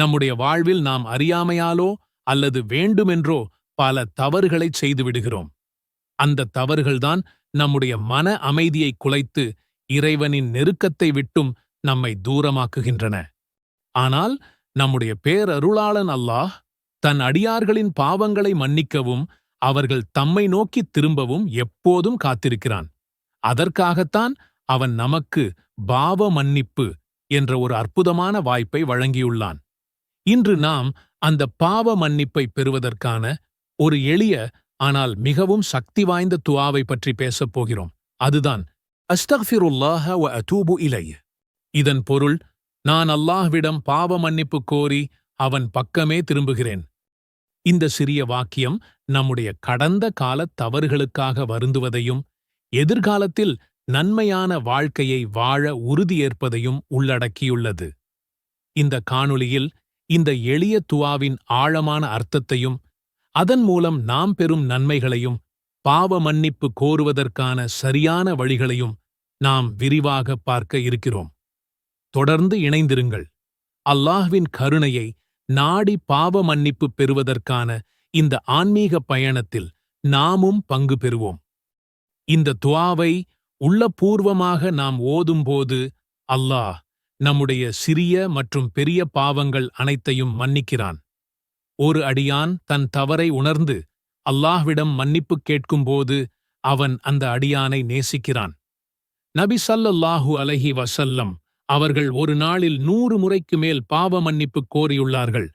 நம்முடைய வாழ்வில் நாம் அறியாமையாலோ அல்லது வேண்டுமென்றோ பல தவறுகளைச் செய்துவிடுகிறோம். அந்த தவறுகள்தான் நம்முடைய மன அமைதியை குலைத்து இறைவனின் நெருக்கத்தை விட்டும் நம்மை தூரமாக்குகின்றன. ஆனால் நம்முடைய பேரருளாளன் அல்லாஹ் தன் அடியார்களின் பாவங்களை மன்னிக்கவும் அவர்கள் தம்மை நோக்கித் திரும்பவும் எப்போதும் காத்திருக்கிறான். அதற்காகத்தான் அவன் நமக்கு பாவ மன்னிப்பு என்ற ஒரு அற்புதமான வாய்ப்பை வழங்கியுள்ளான். இன்று நாம் அந்த பாவ மன்னிப்பை பெறுவதற்கான ஒரு எளிய ஆனால் மிகவும் சக்தி வாய்ந்த துவாவை பற்றி பேசப் போகிறோம். அதுதான் அஸ்தஃபிருல்லாஹ வ அதூபு இலை இதன் பொருள் நான் அல்லாஹ்விடம் பாவ மன்னிப்பு கோரி அவன் பக்கமே திரும்புகிறேன். இந்த சிறிய வாக்கியம் நம்முடைய கடந்த கால தவறுகளுக்காக வருந்துவதையும் எதிர்காலத்தில் நன்மையான வாழ்க்கையை வாழ உறுதியேற்பதையும் உள்ளடக்கியுள்ளது. இந்த காணொளியில் இந்த எளிய துவாவின் ஆழமான அர்த்தத்தையும் அதன் மூலம் நாம் பெறும் நன்மைகளையும் பாவ மன்னிப்பு கோருவதற்கான சரியான வழிகளையும் நாம் விரிவாக பார்க்க இருக்கிறோம். தொடர்ந்து இணைந்திருங்கள். அல்லாஹ்வின் கருணையை நாடி பாவ மன்னிப்பு பெறுவதற்கான இந்த ஆன்மீக பயணத்தில் நாமும் பங்கு பெறுவோம். இந்த துவாவை உள்ளபூர்வமாக நாம் ஓதும்போது அல்லாஹ் நம்முடைய சிறிய மற்றும் பெரிய பாவங்கள் அனைத்தையும் மன்னிக்கிறான். ஒரு அடியான் தன் தவறை உணர்ந்து அல்லாஹ்விடம் மன்னிப்பு கேட்கும்போது அவன் அந்த அடியானை நேசிக்கிறான். நபி சல்லல்லாஹு அலைஹி வசல்லம் அவர்கள் ஒரு நாளில் நூறு முறைக்கு மேல் பாவ மன்னிப்பு கோரியுள்ளார்கள்.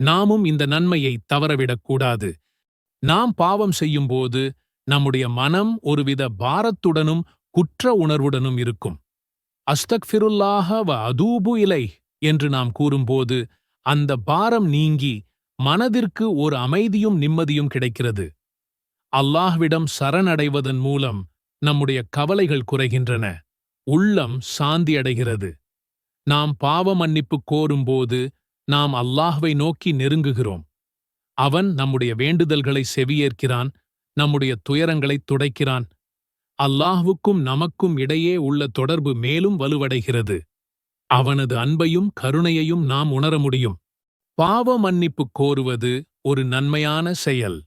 நாமும் இந்த நன்மையை தவறவிடக்கூடாது நாம் பாவம் செய்யும்போது நம்முடைய மனம் ஒருவித பாரத்துடனும் குற்ற உணர்வுடனும் இருக்கும். அஸ்தக்ஃபிருல்லாஹ வ அதூபு இலை என்று நாம் கூறும்போது அந்த பாரம் நீங்கி மனதிற்கு ஒரு அமைதியும் நிம்மதியும் கிடைக்கிறது. அல்லாஹ்விடம் சரணடைவதன் மூலம் நம்முடைய கவலைகள் குறைகின்றன உள்ளம் சாந்தியடைகிறது நாம் பாவ மன்னிப்பு கோரும்போது நாம் அல்லாஹ்வை நோக்கி நெருங்குகிறோம். அவன் நம்முடைய வேண்டுதல்களை செவியேற்கிறான் நம்முடைய துயரங்களைத் துடைக்கிறான் அல்லாஹ்வுக்கும் நமக்கும் இடையே உள்ள தொடர்பு மேலும் வலுவடைகிறது. அவனது அன்பையும் கருணையையும் நாம் உணர முடியும். பாவ மன்னிப்பு கோருவது ஒரு நன்மையான செயல்.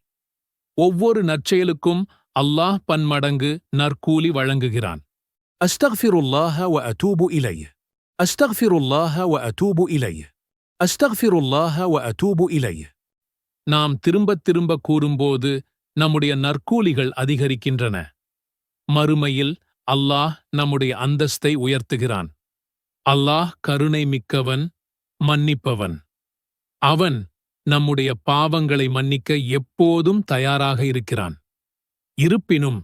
ஒவ்வொரு நற்செயலுக்கும் அல்லாஹ் பன்மடங்கு நற்கூலி வழங்குகிறான். அஸ்தக்ஃபிருல்லாஹ வ அதூபு இலை அஸ்தக்ஃபிருல்லாஹ வ அதூபு இலை அஸ்தக்ஃபிருல்லாஹ வ அதூபு இலை நாம் திரும்பத் திரும்ப கூறும்போது நம்முடைய நற்கூலிகள் அதிகரிக்கின்றன. மறுமையில் அல்லாஹ் நம்முடைய அந்தஸ்தை உயர்த்துகிறான். அல்லாஹ் கருணை மிக்கவன் மன்னிப்பவன். அவன் நம்முடைய பாவங்களை மன்னிக்க எப்போதும் தயாராக இருக்கிறான். இருப்பினும்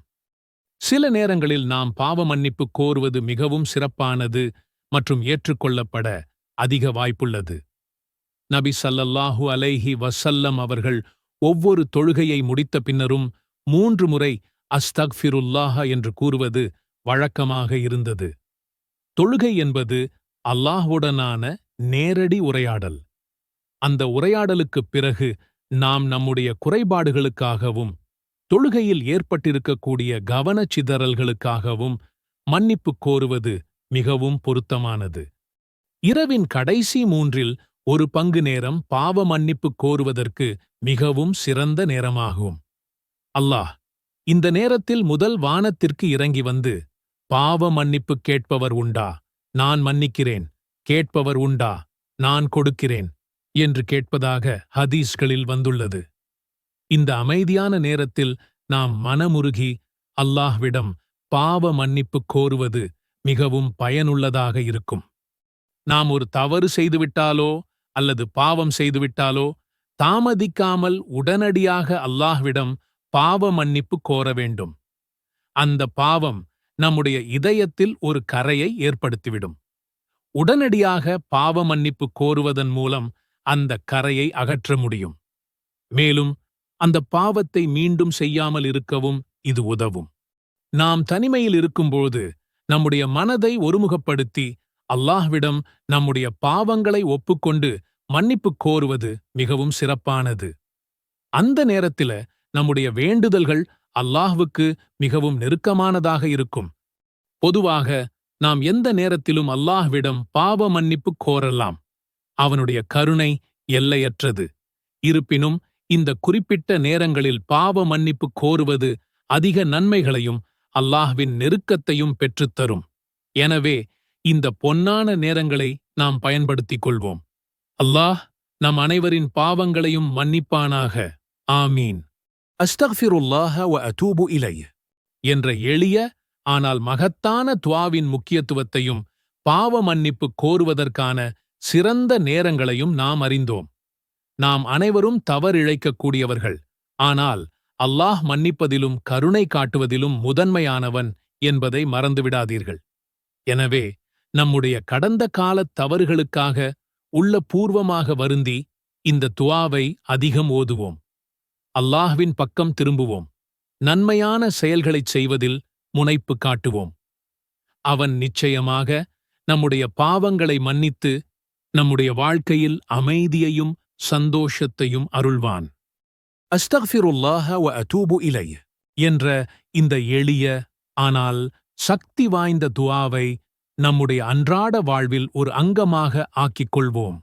சில நேரங்களில் நாம் பாவ மன்னிப்பு கோருவது மிகவும் சிறப்பானது மற்றும் ஏற்றுக்கொள்ளப்பட அதிக வாய்ப்புள்ளது. நபி சல்லல்லாஹு அலைஹி வசல்லம் அவர்கள் ஒவ்வொரு தொழுகையை முடித்த பின்னரும் மூன்று முறை அஸ்தக்ஃபிருல்லாஹ என்று கூறுவது வழக்கமாக இருந்தது. தொழுகை என்பது அல்லாஹ்வுடனான நேரடி உரையாடல். அந்த உரையாடலுக்குப் பிறகு நாம் நம்முடைய குறைபாடுகளுக்காகவும் தொழுகையில் ஏற்பட்டிருக்கக்கூடிய கவனச்சிதறல்களுக்காகவும் மன்னிப்பு கோருவது மிகவும் பொருத்தமானது. இரவின் கடைசி மூன்றில் ஒரு பங்கு நேரம் பாவ மன்னிப்பு கோருவதற்கு மிகவும் சிறந்த நேரமாகும். அல்லாஹ் இந்த நேரத்தில் முதல் வானத்திற்கு இறங்கி வந்து பாவ மன்னிப்பு கேட்பவர் உண்டா? நான் மன்னிக்கிறேன். கேட்பவர் உண்டா? நான் கொடுக்கிறேன். என்று கேட்பதாக ஹதீஸ்களில் வந்துள்ளது. இந்த அமைதியான நேரத்தில் நாம் மனமுருகி அல்லாஹ்விடம் பாவ மன்னிப்பு கோருவது மிகவும் பயனுள்ளதாக இருக்கும். நாம் ஒரு தவறு செய்துவிட்டாலோ அல்லது பாவம் செய்துவிட்டாலோ தாமதிக்காமல் உடனடியாக அல்லாஹ்விடம் பாவ மன்னிப்பு கோர வேண்டும். அந்த பாவம் நம்முடைய இதயத்தில் ஒரு கரையை ஏற்படுத்திவிடும். உடனடியாக பாவ மன்னிப்பு கோருவதன் மூலம் அந்த கரையை அகற்ற முடியும். மேலும் அந்த பாவத்தை மீண்டும் செய்யாமல் இருக்கவும் இது உதவும். நாம் தனிமையில் இருக்கும்போது நம்முடைய மனதை ஒருமுகப்படுத்தி அல்லாஹ்விடம் நம்முடைய பாவங்களை ஒப்புக்கொண்டு மன்னிப்பு கோருவது மிகவும் சிறப்பானது. அந்த நேரத்தில நம்முடைய வேண்டுதல்கள் அல்லாஹ்வுக்கு மிகவும் நெருக்கமானதாக இருக்கும். பொதுவாக நாம் எந்த நேரத்திலும் அல்லாஹ்விடம் பாவ மன்னிப்பு கோரலாம். அவனுடைய கருணை எல்லையற்றது. இருப்பினும் இந்த குறிப்பிட்ட நேரங்களில் பாவ மன்னிப்பு கோருவது அதிக நன்மைகளையும் அல்லாஹ்வின் நெருக்கத்தையும் பெற்றுத்தரும். எனவே இந்த பொன்னான நேரங்களை நாம் பயன்படுத்திக் கொள்வோம். அல்லாஹ் நம் அனைவரின் பாவங்களையும் மன்னிப்பானாக. ஆமீன். அஸ்தக்ஃபிருல்லாஹ வ அதூபு இலைய என்ற எளிய ஆனால் மகத்தான துவாவின் முக்கியத்துவத்தையும் பாவ மன்னிப்பு கோருவதற்கான சிறந்த நேரங்களையும் நாம் அறிந்தோம். நாம் அனைவரும் தவறிழைக்கக்கூடியவர்கள் ஆனால் அல்லாஹ் மன்னிப்பதிலும் கருணை காட்டுவதிலும் முதன்மையானவன் என்பதை மறந்துவிடாதீர்கள். எனவே நம்முடைய கடந்த காலத் தவறுகளுக்காக உள்ள பூர்வமாக வருந்தி இந்த துவாவை அதிகம் ஓதுவோம். அல்லாஹ்வின் பக்கம் திரும்புவோம். நன்மையான செயல்களைச் செய்வதில் முனைப்பு காட்டுவோம். அவன் நிச்சயமாக நம்முடைய பாவங்களை மன்னித்து நம்முடைய வாழ்க்கையில் அமைதியையும் சந்தோஷத்தையும் அருள்வான். அஸ்தஃபிருல்லாஹ வ அதூபு இலை என்ற இந்த எளிய ஆனால் சக்தி வாய்ந்த துவாவை நம்முடைய அன்றாட வாழ்வில் ஒரு அங்கமாக ஆக்கிக் கொள்வோம்.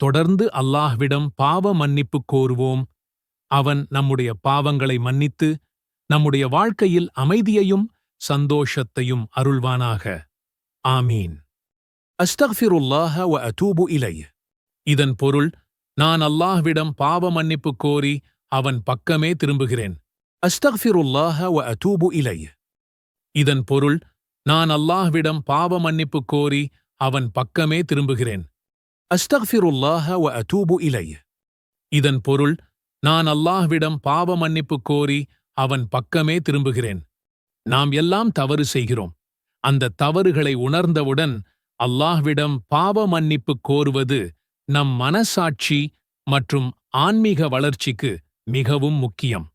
தொடர்ந்து அல்லாஹ்விடம் பாவ மன்னிப்பு கோருவோம். அவன் நம்முடைய பாவங்களை மன்னித்து நம்முடைய வாழ்க்கையில் அமைதியையும் சந்தோஷத்தையும் அருள்வானாக. ஆமீன். அஸ்தக்ஃபிருல்லாஹ வ அதூபு இலைஹ். இதன் பொருள் நான் அல்லாஹ்விடம் பாவ மன்னிப்பு கோரி அவன் பக்கமே திரும்புகிறேன். அஸ்தக்ஃபிருல்லாஹ வ அதூபு இலைஹ். இதன் பொருள் நான் அல்லாஹ்விடம் பாவ மன்னிப்பு கோரி அவன் பக்கமே திரும்புகிறேன். அஸ்தக்ஃபிருல்லாஹ வ அதூபு இலைஹ். இதன் பொருள் நான் அல்லாஹ்விடம் பாவ மன்னிப்பு கோரி அவன் பக்கமே திரும்புகிறேன். நாம் எல்லாம் தவறு செய்கிறோம். அந்த தவறுகளை உணர்ந்தவுடன் அல்லாஹ்விடம் பாவ மன்னிப்பு கோருவது நம் மனசாட்சி மற்றும் ஆன்மீக வளர்ச்சிக்கு மிகவும் முக்கியம்.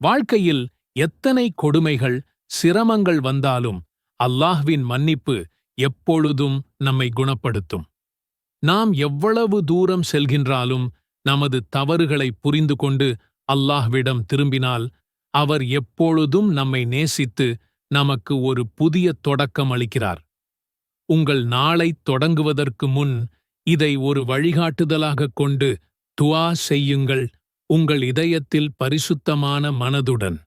வாழ்க்கையில் எத்தனை கொடுமைகள் சிரமங்கள் வந்தாலும் அல்லாஹ்வின் மன்னிப்பு எப்பொழுதும் நம்மை குணப்படுத்தும். நாம் எவ்வளவு தூரம் செல்கின்றாலும் நமது தவறுகளை புரிந்து கொண்டு அல்லாஹ்விடம் திரும்பினால் அவர் எப்பொழுதும் நம்மை நேசித்து நமக்கு ஒரு புதிய தொடக்கம் அளிக்கிறார். உங்கள் நாளைத் தொடங்குவதற்கு முன் இதை ஒரு வழிகாட்டுதலாகக் கொண்டு துவா செய்யுங்கள். உங்கள் இதயத்தில் பரிசுத்தமான மனதுடன்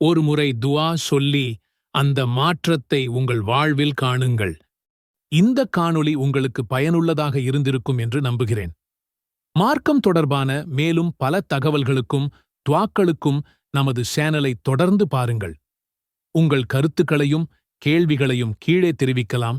ஒருமுறை துவா சொல்லி அந்த மாற்றத்தை உங்கள் வாழ்வில் காணுங்கள். இந்த காணொளி உங்களுக்கு பயனுள்ளதாக இருந்திருக்கும் என்று நம்புகிறேன். மார்க்கம் தொடர்பான மேலும் பல தகவல்களுக்கும் துவாக்களுக்கும் நமது சேனலை தொடர்ந்து பாருங்கள். உங்கள் கருத்துக்களையும் கேள்விகளையும் கீழே தெரிவிக்கலாம்.